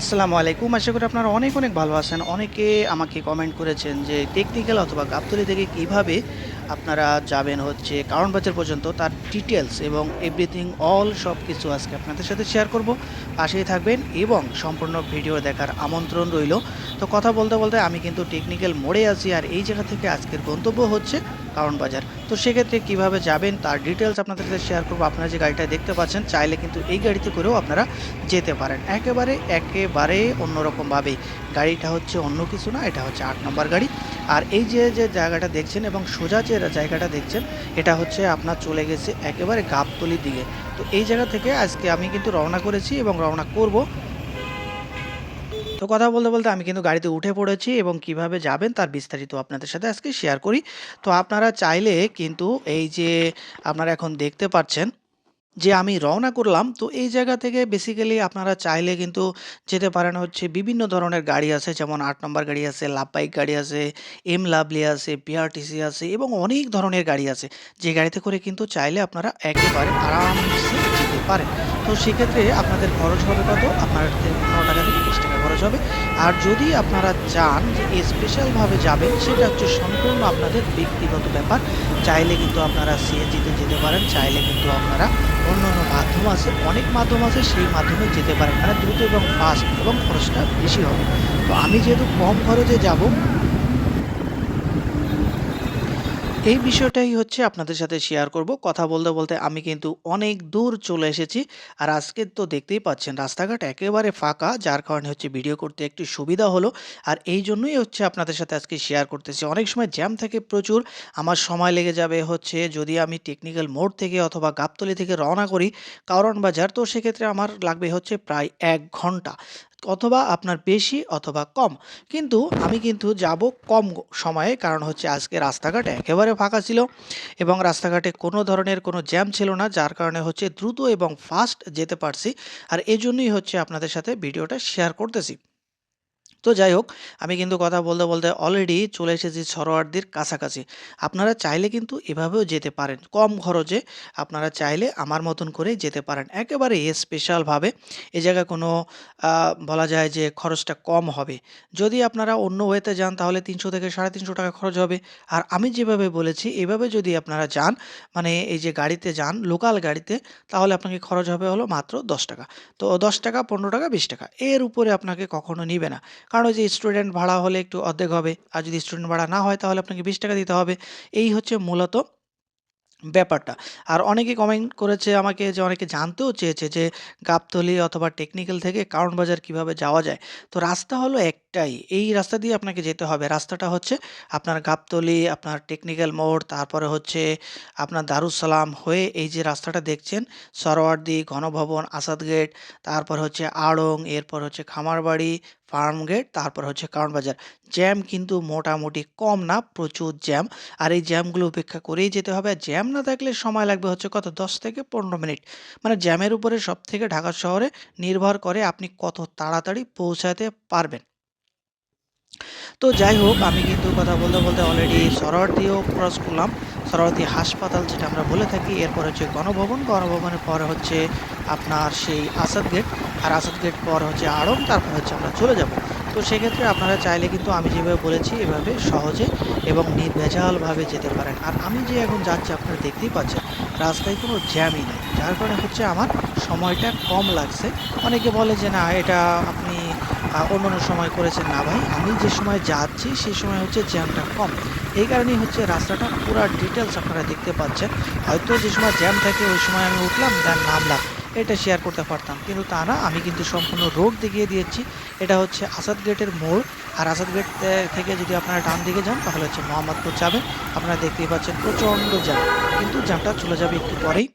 আসসালামু আলাইকুম। আশা করি আপনারা অনেক অনেক ভালো আছেন। অনেকে আমাকে কমেন্ট করেছেন যে টেকনিক্যাল অথবা গাবতলি থেকে কীভাবে আপনারা যাবেন হচ্ছে কারণ বাজার পর্যন্ত তার ডিটেলস এবং এভরিথিং অল সব কিছু আজকে আপনাদের সাথে শেয়ার করব। পাশেই থাকবেন এবং সম্পূর্ণ ভিডিও দেখার আমন্ত্রণ রইল। তো কথা বলতে বলতে আমি কিন্তু টেকনিক্যাল মোড়ে আছি আর এই জায়গা থেকে আজকের গন্তব্য হচ্ছে কারণ বাজার তো সেক্ষেত্রে কীভাবে যাবেন তার ডিটেলস আপনাদের সাথে শেয়ার করব। আপনারা যে গাড়িটা দেখতে পাচ্ছেন, চাইলে কিন্তু এই গাড়িতে করেও আপনারা যেতে পারেন। একেবারে একেবারে অন্যরকমভাবে। গাড়িটা হচ্ছে অন্য কিছু না, এটা হচ্ছে আট নম্বর গাড়ি। আর এই যে যে জায়গাটা দেখছেন এবং সোজা যে জায়গাটা দেখছেন, এটা হচ্ছে আপনার চলে গেছে একেবারে গাবতলির দিকে। তো এই জায়গা থেকে আজকে আমি কিন্তু রওনা করেছি এবং রওনা করব তো কথা বলতে বলতে আমি কিন্তু গাড়িতে উঠে পড়েছি এবং কীভাবে যাবেন তার বিস্তারিত আপনাদের সাথে আজকে শেয়ার করি। তো আপনারা চাইলে কিন্তু এই যে আপনারা এখন দেখতে পাচ্ছেন যে আমি রওনা করলাম, তো এই জায়গা থেকে বেসিক্যালি আপনারা চাইলে কিন্তু যেতে পারেন হচ্ছে বিভিন্ন ধরনের গাড়ি আছে, যেমন আট নম্বর গাড়ি আছে লাভ বাইক গাড়ি আছে, এম লাভলি আছে বিআরটিসি আছে এবং অনেক ধরনের গাড়ি আছে। যে গাড়িতে করে কিন্তু চাইলে আপনারা একেবারে আরামসে পারেন। তো সেক্ষেত্রে আপনাদের খরচ হবে কত? আপনার পনেরো টাকা থেকে বিশ টাকা খরচ হবে। আর যদি আপনারা চান যে স্পেশালভাবে যাবেন, সেটা হচ্ছে সম্পূর্ণ আপনাদের ব্যক্তিগত ব্যাপার। চাইলে কিন্তু আপনারা সিএনজিতে যেতে পারেন, চাইলে কিন্তু আপনারা অন্য অন্য মাধ্যম আছে, অনেক মাধ্যম আছে, সেই মাধ্যমে যেতে পারেন। মানে দ্রুত এবং ফাস্ট এবং খরচটা বেশি হবে। তো আমি যেহেতু কম খরচে যাব এই বিষয়টাই হচ্ছে আপনাদের সাথে শেয়ার করব। কথা বলতে বলতে আমি কিন্তু অনেক দূর চলে এসেছি আর আজকে তো দেখতেই পাচ্ছেন রাস্তাঘাট একেবারে ফাঁকা, যার কারণে হচ্ছে ভিডিও করতে একটু সুবিধা হলো আর এই জন্যই হচ্ছে আপনাদের সাথে আজকে শেয়ার করতেছি। অনেক সময় জ্যাম থাকে প্রচুর, আমার সময় লেগে যাবে হচ্ছে যদি আমি টেকনিক্যাল মোড় থেকে অথবা গাবতলি থেকে রওনা করি, কারণ বাজার, তো সেক্ষেত্রে আমার লাগবে হচ্ছে প্রায় এক ঘণ্টা। অথবা আপনার বেশি অথবা কম। কিন্তু আমি কিন্তু যাব কম সময়ে কারণ হচ্ছে আজকে রাস্তাঘাট একেবারে ফাঁকা ছিল এবং রাস্তাঘাটে কোনো ধরনের কোনো জ্যাম ছিল না, যার কারণে হচ্ছে দ্রুত এবং ফাস্ট যেতে পারছি। আর এজন্যই হচ্ছে আপনাদের সাথে ভিডিওটা শেয়ার করতেছি। তো যাই হোক, আমি কিন্তু কথা বলতে বলতে অলরেডি চলে এসেছি সরোয়ারদের কাছাকাছি। আপনারা চাইলে কিন্তু এভাবেও যেতে পারেন। কম খরচে আপনারা চাইলে আমার মতন করে যেতে পারেন। একেবারে স্পেশালভাবে এ জায়গায় কোনো বলা যায় যে খরচটা কম হবে। যদি আপনারা অন্য ওয়েতে যান, তাহলে তিনশো থেকে সাড়ে তিনশো টাকা খরচ হবে। আর আমি যেভাবে বলেছি, এভাবে যদি আপনারা যান মানে এই যে গাড়িতে যান লোকাল গাড়িতে, তাহলে আপনাকে খরচ হবে হলো মাত্র দশ টাকা। তো দশ টাকা, পনেরো টাকা, বিশ টাকা। এর উপরে আপনাকে কখনো নিবে না। কারণ ওই যে স্টুডেন্ট ভাড়া হলে একটু অর্ধেক হবে। আর যদি স্টুডেন্ট ভাড়া না হয় তাহলে আপনাকে বিশ টাকা দিতে হবে। এই হচ্ছে মূলত ব্যাপারটা। আর অনেকে কমেন্ট করেছে আমাকে যে অনেকে জানতেও চেয়েছে যে গাবতলী অথবা টেকনিক্যাল থেকে কারণ বাজার কীভাবে যাওয়া যায়। তো রাস্তা হলো একটাই। এই রাস্তা দিয়ে আপনাকে যেতে হবে। রাস্তাটা হচ্ছে আপনার গাবতলী, আপনার টেকনিক্যাল মোড়, তারপরে হচ্ছে আপনার দারুসালাম হয়ে এই যে রাস্তাটা দেখছেন, সরোয়ার্দি, ঘনভবন, আসাদ গেট, তারপর হচ্ছে আড়ং, এরপর হচ্ছে খামারবাড়ি ফার্ম গেট, তারপর হচ্ছে কারণ বাজার। জ্যাম কিন্তু মোটামুটি কম না, প্রচুর জ্যাম। আর এই জ্যামগুলো উপেক্ষা করেই যেতে হবে। আর জ্যাম না থাকলে সময় লাগবে হচ্ছে কত? দশ থেকে পনেরো মিনিট। মানে জ্যামের উপরে সব থেকে ঢাকা শহরে নির্ভর করে আপনি কত তাড়াতাড়ি পৌঁছাতে পারবেন। তো যাই হোক আমি কিন্তু কথা বলতে বলতে অলরেডি সরোয়ার্দিও ক্রস করলাম। সরোয়ার্দি হাসপাতাল যেটা আমরা বলে থাকি, এরপর হচ্ছে গণভবন। গণভবনের পরে হচ্ছে আপনার সেই আসাদ গেট আর আসাদ গেট পর হচ্ছে আড়ং, তারপর হচ্ছে আমরা চলে যাব। তো সেক্ষেত্রে আপনারা চাইলে কিন্তু আমি যেভাবে বলেছি, এভাবে সহজে এবং নির্ভেজালভাবে যেতে পারেন। আর আমি যে এখন যাচ্ছি, আপনারা দেখতেই পাচ্ছেন, রাস্তায় কোনো জ্যামই নেই। যার কারণে হচ্ছে আমার সময়টা কম লাগছে। অনেকে বলে যে, না, এটা আপনি অন্য সময় করেছেন না ভাই। আমি যে সময় যাচ্ছি সেই সময় হচ্ছে জ্যামটা কম। এই কারণেই হচ্ছে রাস্তাটা পুরো ডিটেলস আপনারা দেখতে পাচ্ছেন। হয়তো যে সময় জ্যাম থাকে, ওই সময় আমি উঠলাম দেন নামলাম। এটা শেয়ার করতে পারতাম। কিন্তু তা না, আমি কিন্তু সম্পূর্ণ রোড দেখিয়ে দিয়েছি। এটা হচ্ছে আসাদ গেটের মোড়। আর আসাদ গেট থেকে যদি আপনারা ডান দিকে যান, তাহলে হচ্ছে মোহাম্মদপুর যাবেন। আপনারা দেখতেই পাচ্ছেন প্রচণ্ড জ্যাম কিন্তু জ্যামটা চলে যাবে একটু পরেই।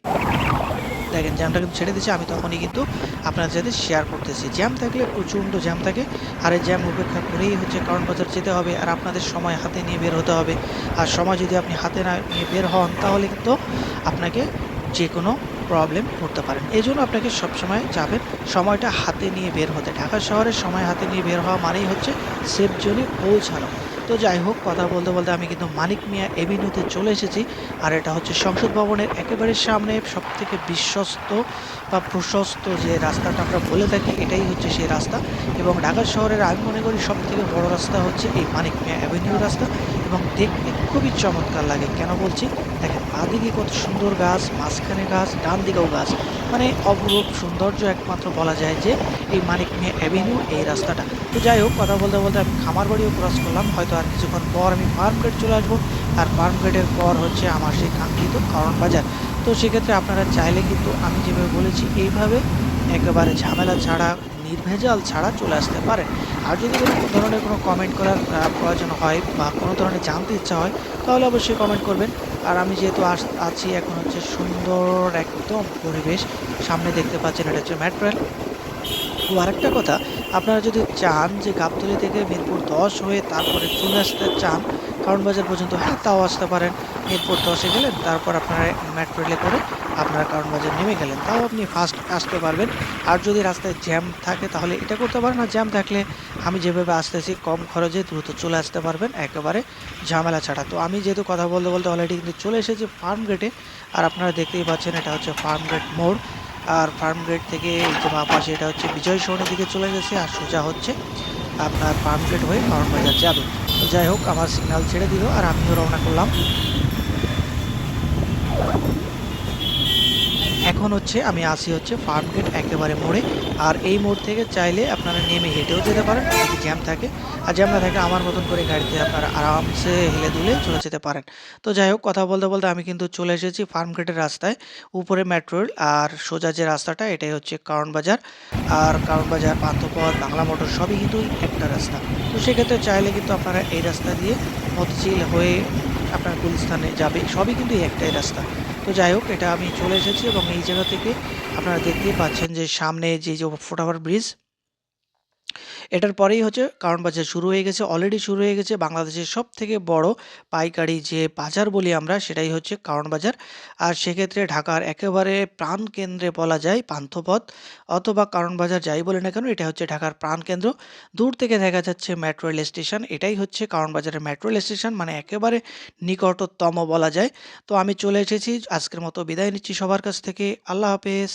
দেখেন, জ্যামটা কিন্তু ছেড়ে দিয়েছে। আমি তখনই কিন্তু আপনার সাথে শেয়ার করতেছি। জ্যাম থাকলে প্রচণ্ড জ্যাম থাকে। আর এই জ্যাম উপেক্ষা করেই হচ্ছে কারণ বাজার যেতে হবে আর আপনাদের সময় হাতে নিয়ে বের হতে হবে। আর সময় যদি আপনি হাতে না নিয়ে বের হন, তাহলে কিন্তু আপনাকে যে কোনো প্রবলেম করতে পারেন। এই জন্য আপনাকে সবসময় যাবেন, সময়টা হাতে নিয়ে বের হতে। ঢাকা শহরের সময় হাতে নিয়ে বের হওয়া মানেই হচ্ছে সেফ জোনে পৌঁছানো। তো যাই হোক, কথা বলতে বলতে আমি কিন্তু মানিক মিয়া এভিনিউতে চলে এসেছি আর এটা হচ্ছে সংসদ ভবনের একেবারে সামনে সবথেকে বিশ্বস্ত বা প্রশস্ত যে রাস্তাটা আমরা বলে থাকি, এটাই হচ্ছে সেই রাস্তা। এবং ঢাকা শহরের আমি মনে করি সবথেকে বড় রাস্তা হচ্ছে এই মানিক মিয়া অ্যাভিনিউ রাস্তা। এবং দেখতে খুবই চমৎকার লাগে। কেন বলছি? দেখেন, বাদিকে কত সুন্দর গাছ, মাঝখানে গাছ ডান দিকেও গাছ। মানে অপরূপ সৌন্দর্য একমাত্র বলা যায় যে এই মানিক মিয়া অ্যাভিনিউ এই রাস্তাটা। তো যাই হোক, কথা বলতে বলতে আমি খামার বাড়িও ক্রস করলাম। হয়তো আর কিছুক্ষণ পর আমি ফার্ম গেট চলে আসব। আর ফার্ম গেটের পর হচ্ছে আমার সেই কাঙ্ক্ষিত কারণ বাজার। তো সেক্ষেত্রে আপনারা চাইলে কিন্তু আমি যেভাবে বলেছি, এইভাবে একেবারে ঝামেলা ছাড়া নির্ভেজাল ছাড়া চলে আসতে পারেন আর যদি কোনো ধরনের কোনো কমেন্ট করার প্রয়োজন হয় বা কোনো ধরনের জানতে ইচ্ছা হয়, তাহলে অবশ্যই কমেন্ট করবেন। আর আমি যেহেতু আস- আছি এখন হচ্ছে সুন্দর একদম পরিবেশ, সামনে দেখতে পাচ্ছেন এটা হচ্ছে ম্যাট্রেল তো আরেকটা কথা আপনারা যদি চান যে গাবতলি থেকে মিরপুর দশ হয়ে তারপরে চলে আসতে চান, কারণ বাজার পর্যন্ত হ্যাঁ তাও আসতে পারেন। মিরপুর দশে গেলেন, তারপর আপনারা মেট্রো রেলে করে আপনারা কারণ বাজার নেমে গেলেন। তাও আপনি ফার্স্ট আসতে পারবেন। আর যদি রাস্তায় জ্যাম থাকে, তাহলে এটা করতে পারেন। আর জ্যাম থাকলে আমি যেভাবে আসতেছি, কম খরচে দ্রুত চলে আসতে পারবেন, একেবারে ঝামেলা ছাড়া। তো আমি যেহেতু কথা বলতে বলতে অলরেডি কিন্তু চলে এসেছি ফার্ম গেটে আর আপনারা দেখতেই পাচ্ছেন, এটা হচ্ছে ফার্ম গেট মোড়। আর ফার্ম গেট থেকে এই যে আছে এটা হচ্ছে বিজয় সরণের দিকে চলে গেছে আর সোজা হচ্ছে আপনার ফার্ম গেট হয়ে কারণ বাজার যাবে। তো যাই হোক, আমার সিগনাল ছেড়ে দিল আর আমিও রওনা করলাম। এখন হচ্ছে আমি আসি হচ্ছে ফার্ম গেট একেবারে মোড়ে। আর এই মোড় থেকে চাইলে আপনারা নেমে হেঁটেও যেতে পারেন, যদি জ্যাম থাকে। আর জ্যাম না থাকে আমার মতন করে গাড়িতে আপনারা আরামসে হেলে দুলে চলে যেতে পারেন। তো যাই হোক, কথা বলতে বলতে আমি কিন্তু চলে এসেছি ফার্ম গেটের রাস্তায়, উপরে মেট্রো আর সোজা যে রাস্তাটা, এটাই হচ্ছে কারণ বাজার। আর কারণ বাজার পান্থপথ বাংলা মোটর সবই কিন্তু একটা রাস্তা। তো সেক্ষেত্রে চাইলে কিন্তু আপনারা এই রাস্তা দিয়ে মতিঝিল হয়ে আপনার গুলিস্তানে যাবে, সবই কিন্তু একটাই রাস্তা। তো যাই হোক, এটা আমি চলে এসেছি এবং এই জায়গা থেকে আপনারা দেখতেই পাচ্ছেন যে সামনে যে যে ফোটাভার ব্রিজ এটার পরেই হচ্ছে কারণ বাজার শুরু হয়ে গেছে অলরেডি শুরু হয়ে গেছে বাংলাদেশের সব থেকে বড় পাইকারি যে বাজার বলি আমরা সেটাই হচ্ছে কারণ বাজার। আর সেক্ষেত্রে ঢাকার একেবারে প্রাণ কেন্দ্রে বলা যায় পান্থপথ অথবা কারণ বাজার যাই বলে না কেন, এটা হচ্ছে ঢাকার প্রাণ কেন্দ্র। দূর থেকে দেখা যাচ্ছে মেট্রো রেল স্টেশন এটাই হচ্ছে কারণ বাজারের মেট্রো রেল স্টেশন মানে একেবারে নিকটতম বলা যায়। তো আমি চলে এসেছি, আজকের মতো বিদায় নিচ্ছি সবার কাছ থেকে, আল্লাহ হাফেজ।